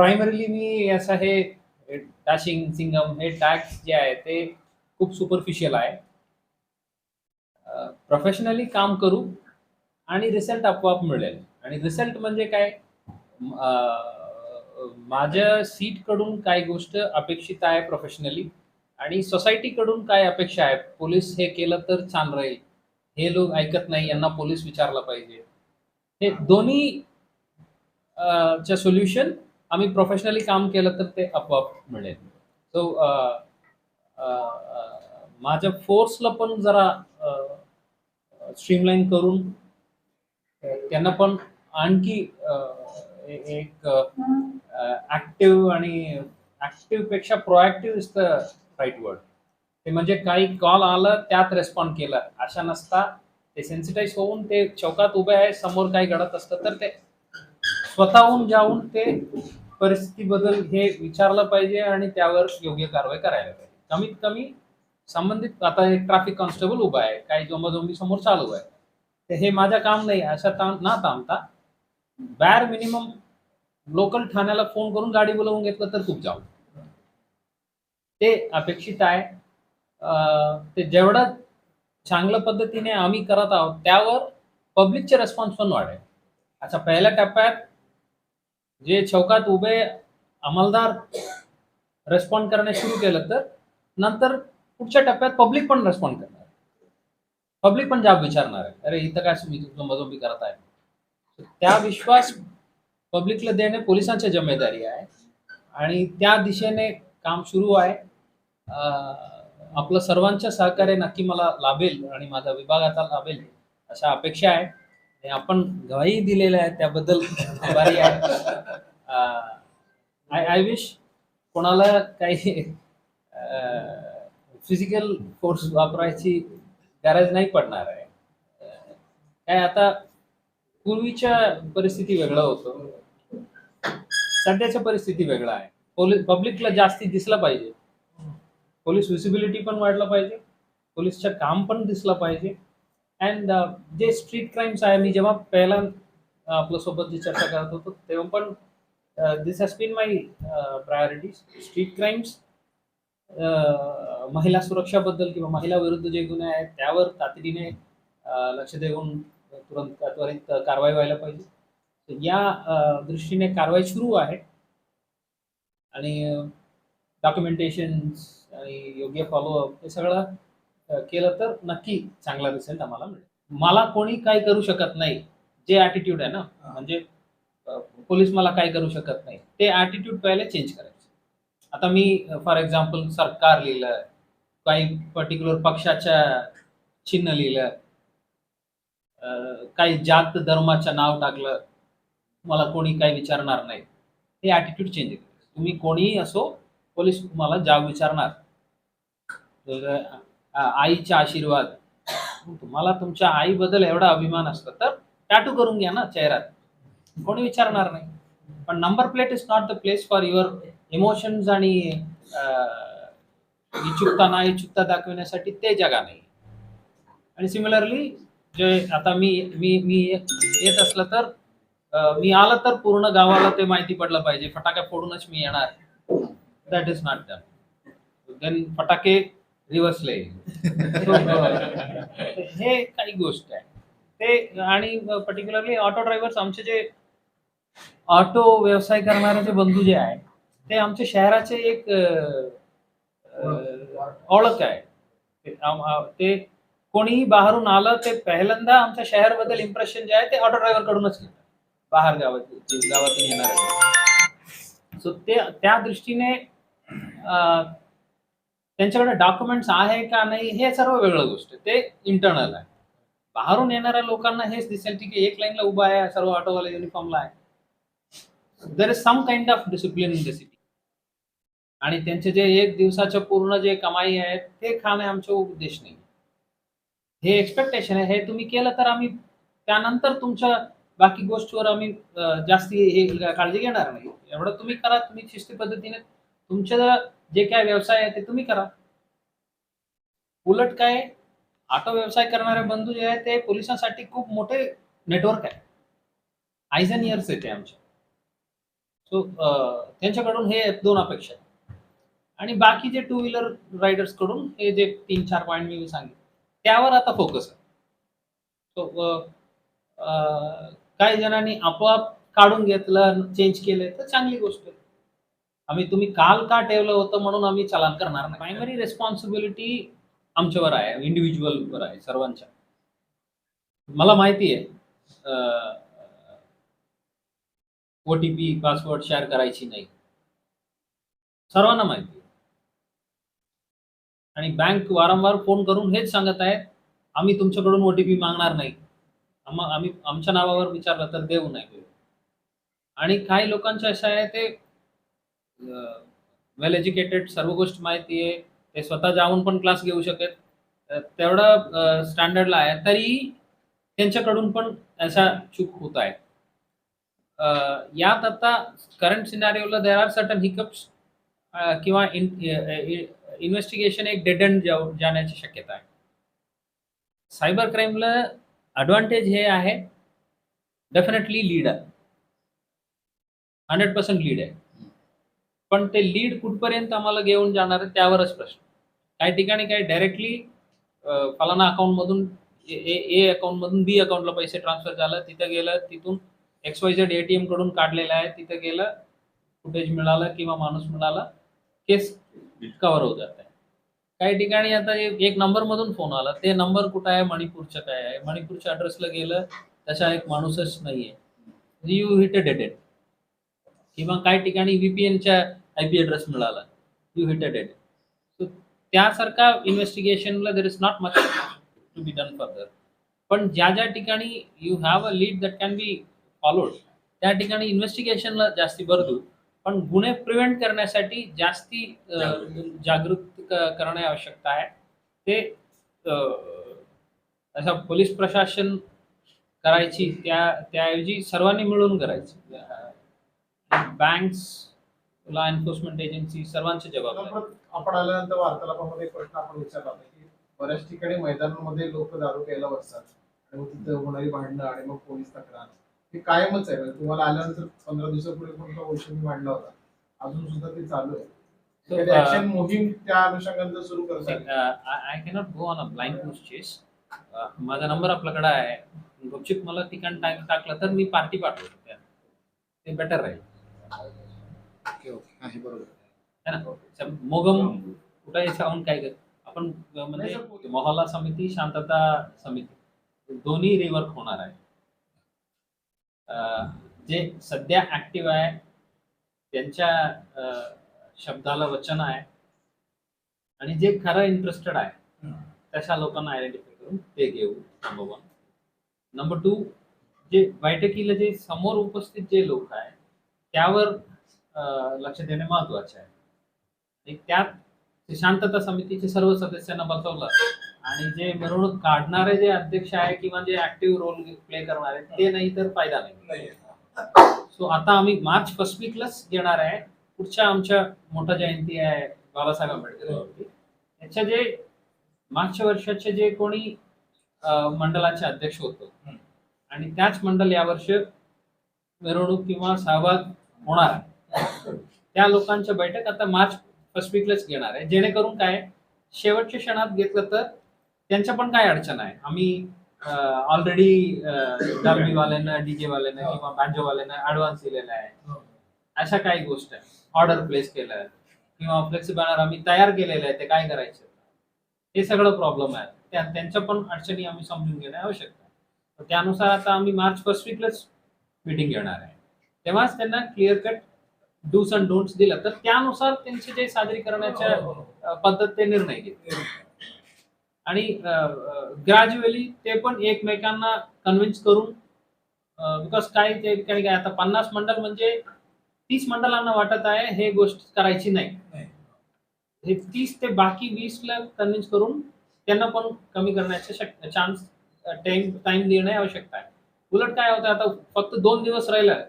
Primarily मी असं हे टाशिंग सिंगम हे टॅक्स जे आहे ते खूप सुपरफिशियल आहे. प्रोफेशनली काम करू आणि रिझल्ट आपोआप मिळेल. आणि रिझल्ट म्हणजे काय? माझ्या सीटकडून काय गोष्ट अपेक्षित आहे प्रोफेशनली आणि सोसायटीकडून काय अपेक्षा आहे? पोलीस हे केलं तर छान राहील. हे लोक ऐकत नाही यांना पोलीस विचारलं पाहिजे. हे दोन्ही च्या सोल्युशन आम्ही प्रोफेशनली काम केलं तर ते आपोआप मिळेल. सो माझ्या फोर्सला पण जरा स्ट्रीमलाईन करून त्यांना पण आणखी एक ऍक्टिव्ह आणि ऍक्टिव्हपेक्षा proactive is the right word ते म्हणजे काही कॉल आलं त्यात रेस्पॉन्ड केलं. अशा नसता. ते सेन्सिटाईज होऊन ते चौकात उभे आहे समोर काही घडत असतं तर ते स्वतःहून जाऊन ते परिस्थितीबद्दल हे विचारलं पाहिजे आणि त्यावर योग्य कारवाई करायला पाहिजे. कमीत कमी संबंधित आता एक ट्रॅफिक कॉन्स्टेबल उभा आहे काही जोंबाजोंबी समोर चालू आहे. तर हे माझं काम नाही अशा ताम ना थांबता. बॅर मिनिमम लोकल ठाण्याला फोन करून गाडी बोलवून घेतलं तर खूप जाऊ. ते अपेक्षित आहे. ते जेवढं चांगल्या पद्धतीने आम्ही करत आहोत त्यावर पब्लिकचे रेस्पॉन्स पण वाढेल. अच्छा पहिल्या टप्प्यात जे चौकात उभे अंमलदार रेस्पॉन्ड करणे सुरू केलं तर नंतर पुढच्या टप्प्यात पब्लिक पण रेस्पॉन्ड करणार. पब्लिक पण जाब विचारणार आहे. अरे इथं काय तुम्ही जोंबाजोंबी करत आहे त्या विश्वास पब्लिकला देणे पोलिसांची जिम्मेदारी आहे. आणि त्या दिशेने काम सुरू आहे. आपलं सर्वांच्या सहकार्य नक्की मला लाभेल आणि माझा विभागाचा लाभेल अशा अपेक्षा आहे. आपण गवाही दिलेल्या आहे त्याबद्दल आभारी आहे. आय आय विश कोणाला काही फिजिकल फोर्स वापरायची गरज नाही पडणार आहे. काय आता पूर्वीच्या परिस्थिती वेगळं होतं. सध्याच्या परिस्थिती वेगळा आहे. पोलीस पब्लिकला जास्ती दिसलं पाहिजे. पोलीस विसिबिलिटी पण वाढलं पाहिजे. पोलीसचं काम पण दिसलं पाहिजे. अँड uh, जे स्ट्रीट क्राईम्स आहे मी जेव्हा पहिला uh, आपल्यासोबत जी चर्चा करत होतो तेव्हा पण this has been my priorities street crimes महिला सुरक्षाबद्दल किंवा महिला विरुद्ध जे गुन्हे आहेत त्यावर तातडीने uh, लक्ष देऊन तुरंत त्वरित कारवाई व्हायला पाहिजे. या दृष्टीने कारवाई सुरू आहे. आणि डॉक्युमेंटेशन आणि योग्य फॉलोअप हे सगळं केलं तर नक्की चांगला रिझल्ट आम्हाला मिळेल. मला कोणी काय करू शकत नाही जे ॲटिट्यूड आहे ना म्हणजे पोलीस मला काय करू शकत नाही ते ॲटिट्यूड पहिले चेंज करायचं. आता मी फॉर एक्झाम्पल सरकार लिहिलं काही पर्टिक्युलर पक्षाच्या चिन्ह लिहिलं काही जात धर्माचं नाव टाकलं मला कोणी काही विचारणार नाही. हे ॲटिट्यूड चेंज तुम्ही कोणीही असो पोलीस तुम्हाला जाब विचारणार. आईचा आशीर्वाद. तुम्हाला तुमच्या आईबद्दल एवढा अभिमान असतो तर टॅटू करून घ्या ना चेहऱ्यात. कोणी विचारणार नाही. पण number plate is not the place for your emotions आणि इच्छुकता ना इच्छुकता दाखविण्यासाठी ते जागा नाही. आणि सिमिलरली जे आता मी मी मी येत असलं तर मी आलं तर पूर्ण गावाला ते माहिती पडलं पाहिजे. फटाके फोडूनच मी येणार. That is not that then फटाके रिव्हर्सले. हे काही गोष्ट आहे. ते आणि पर्टिक्युलरली ऑटो ड्रायव्हर्स आमचे जे ऑटो व्यवसाय करणारे जे बंधू जे आहे ते आमच्या शहराचे एक ओळख आहे. ते कोणीही बाहेरून आलं ते पहिल्यांदा आमच्या शहरबद्दल इम्प्रेशन जे आहे ते ऑटो ड्रायव्हर कडूनच घेतात. बाहेर गावात गावातून येणार. सो ते त्या दृष्टीने त्यांच्याकडे डॉक्युमेंट्स आहे का नाही हे सर्व वेगळं गोष्ट ते इंटरनल आहे. बाहेरून येणाऱ्या लोकांना हेच दिसेल की एक लाईनला उभा आहे सर्व ऑटोवाला युनिफॉर्मला आहे. There is some kind of discipline in the city आणि त्यांचे जे एक दिवसाच्या पूर्ण जे कमाई आहे ते खाणे आमचे उद्देश नाही. हे एक्सपेक्टेशन आहे. हे तुम्ही केलं तर आम्ही त्यानंतर तुमच्या बाकी गोष्टीवर आम्ही जास्ती हे काळजी घेणार नाही. एवढं तुम्ही करा तुम्ही शिस्ती पद्धतीने तुमच्या जे काय व्यवसाय आहे ते तुम्ही करा. उलट काय ऑटो व्यवसाय करणारे बंधू जे आहेत ते पोलिसांसाठी खूप मोठे नेटवर्क आहे. आयज अँड इयर्स येते आमचे सो त्यांच्याकडून हे दोन अपेक्षा आणि बाकी जे टू व्हीलर रायडर्सकडून हे जे तीन चार पॉईंट मी सांगितले त्यावर आता फोकस आहे. सो काही जणांनी आपोआप काढून घेतलं चेंज केलं तर चांगली गोष्ट आहे. आम्ही तुम्ही काल का ठेवलं होतं म्हणून आम्ही चलान करणार नाही. प्रायमरी रेस्पॉन्सिबिलिटी आमच्यावर आहे इंडिव्हिज्युअलवर आहे सर्वांच्या. मला माहिती आहे O T P password share करायची नाही. सर्वांना माहिती आहे. आणि बँक वारंवार फोन करून हेच सांगत आहे आम्ही तुमच्याकडून ओ टी पी मागणार नाही. आम्ही आमच्या नावावर विचारलं तर देऊ नाही. आणि काही लोकांचं असं आहे ते वेल एज्युकेटेड सर्व गोष्ट माहिती आहे. ते स्वतः जाऊन पण क्लास घेऊ शकत. तेवढं स्टँडर्डला आहे. तरी त्यांच्याकडून पण असा चूक होत आहे यात आता करंट सिनारिओला देर आर सर्टन हिकअप्स किंवा इन्व्हेस्टिगेशन एक डेड एंड जाण्याची शक्यता आहे. सायबर क्राईमला ॲडव्हान्टेज हे आहे. डेफिनेटली लीड आहे हंड्रेड पर्सेंट लीड आहे. पण ते लीड कुठपर्यंत आम्हाला घेऊन जाणार आहे त्यावरच प्रश्न. काही ठिकाणी काही डायरेक्टली फलाना अकाउंटमधून ए ए अकाउंटमधून बी अकाउंटला पैसे ट्रान्सफर झालं तिथं गेलं तिथून X Y Z A T एमकडून काढलेलं आहे तिथं गेलं फुटेज मिळालं किंवा माणूस मिळाला केस कव्हर होत जात आहे काही ठिकाणी आता एक नंबरमधून फोन आला ते नंबर कुठं आहे? मणिपूरचं काय आहे? मणिपूरच्या ॲड्रेसला गेलं तशा एक माणूसच नाही आहे यू हिट अ डेडेड किंवा काही ठिकाणी व्हीपीएनच्या आय पी ॲड्रेस मिळाला. You hit a dead so त्यासारखा इन्व्हेस्टिगेशनला there is not much to be done further पण ज्या ज्या ठिकाणी you have a lead that can be followed त्या ठिकाणी इन्व्हेस्टिगेशनला जास्ती भर देऊ. पण गुन्हे प्रिव्हेंट करण्यासाठी जास्ती जागृत. करणे आवश्यकता आहे. ते असं पोलीस प्रशासन करायची त्या त्याऐवजी सर्वांनी मिळून करायची. बँक्स लॉ एन्फोर्समेंट एजन्सी सर्वांची जबाबदारी परत आपण आल्यानंतर वार्तालापामध्ये एक प्रश्न आपण विचारला होता की बऱ्याच ठिकाणी मैदानामध्ये लोक दारू प्यायला बसतात आणि मग तिथं होणारी भांडणं आणि मग पोलीस तक्रार हे कायमच आहे. म्हणजे तुम्हाला आल्यानंतर पंधरा दिवसापूर्वी कोणता औषधी मांडला होता? अजून सुद्धा ते चालू आहे. Uh, ऍक्शन मोहीम त्या अनुषंगाने सुरू cannot go on a blind goose chase. Uh, माझा नंबर आपल्याकडे आहे. गुपचूप मला ठिकाण टाक- टाकलं तर मी पार्टी पाठवतो. त्या ते बेटर राहील. ओके ओके आहे बरोबर. है ना? स- मोगम कुठे जाऊन काय कर आपण म्हणजे मोहल्ला समिती शांतता समिती. दोन्ही रिवर्क होणार आहे. जे सध्या ऍक्टिव्ह आहे त्यांच्या शब्दाला वचन आहे. आणि जे खरं इंटरेस्टेड आहे तशा लोकांना आयडेंटिफाय करून ते घेऊ नंबर वन नंबर टू जे बैठकीला जे समोर उपस्थित जे लोक आहे त्यावर लक्ष देणे महत्त्वाचे आहे. त्यात शांतता समितीचे सर्व सदस्यांना बसवलं. आणि जे मिरवणूक काढणारे जे अध्यक्ष आहे किंवा जे ऍक्टिव्ह रोल प्ले करणारे ते नाही तर फायदा नाही. सो आता आम्ही मार्च फर्स्ट वीकलाच घेणार आहे. पुढच्या आमच्या मोठा जयंती आहे बाबासाहेब आंबेडकर जयंती याच्या जे मागच्या वर्षाचे जे कोणी मंडळाचे अध्यक्ष होतो. आणि त्याच मंडळ यावर्षी मिरवणूक किंवा सहभाग होणार आहे. त्या लोकांच्या बैठक आता मार्च फर्स्ट वीकलाच घेणार आहे. जेणेकरून काय शेवटच्या क्षणात घेतलं तर त्यांच्या पण काय अडचण आहे? आम्ही ऑलरेडी वाल्यांना डीजे वाल्यांना किंवा बँजो वाल्यांना ऍडव्हान्स दिलेला आहे. अशा काही गोष्ट आहे ऑर्डर प्लेस केलं. किंवा फ्लेक्सी बॅनर आम्ही तयार केलेलं आहे ते काय करायचं? हे सगळं प्रॉब्लेम आहे. त्या त्यांच्या पण अडचणी आम्ही समजून घेणे आवश्यक आहे. त्यानुसार आता आम्ही मार्च फर्स्ट वीकलाच मीटिंग घेणार आहे. तेव्हाच त्यांना clear cut dos and don'ts दिलं तर त्यानुसार त्यांचे जे सादरीकरणाच्या अ, पद्धत ते निर्णय घेतील. आणि ग्रॅज्युअली ते पण एकमेकांना कन्व्हिन्स करून बिकॉज काय ते काय काय आता पन्नास मंडळ म्हणजे तीस मंडळांना वाटत आहे हे गोष्ट करायची नाही. हे तीस ते बाकी वीस ला कन्व्हिन्स करून त्यांना पण कमी करण्याचे चान्स टाइम टाइम देणे आवश्यकता आहे. उलट काय होतं आता फक्त दोन दिवस राहिलं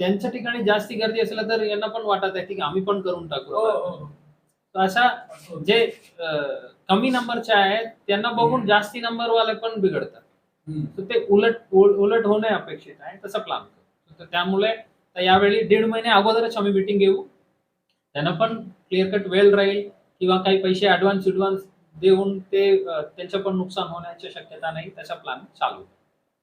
त्यांच्या ठिकाणी जास्ती गर्दी असेल तर यांना पण वाटत आहे की आम्ही पण करून टाकू तर अशा जे कमी नंबरचे आहेत त्यांना बघून जास्ती नंबर वाले पण बिघडतात. तर ते उलट उल- उलट होणे अपेक्षित आहे तसं प्लॅन करतो तर त्यामुळे यावेळी दीड महिने अगोदरच आम्ही मिटिंग घेऊ. त्यांना पण क्लिअर कट वेळ राहील किंवा काही पैसे ऍडव्हान्स ऍडव्हान्स देऊन ते त्यांचं पण नुकसान होण्याची शक्यता नाही त्याचा प्लॅन चालू.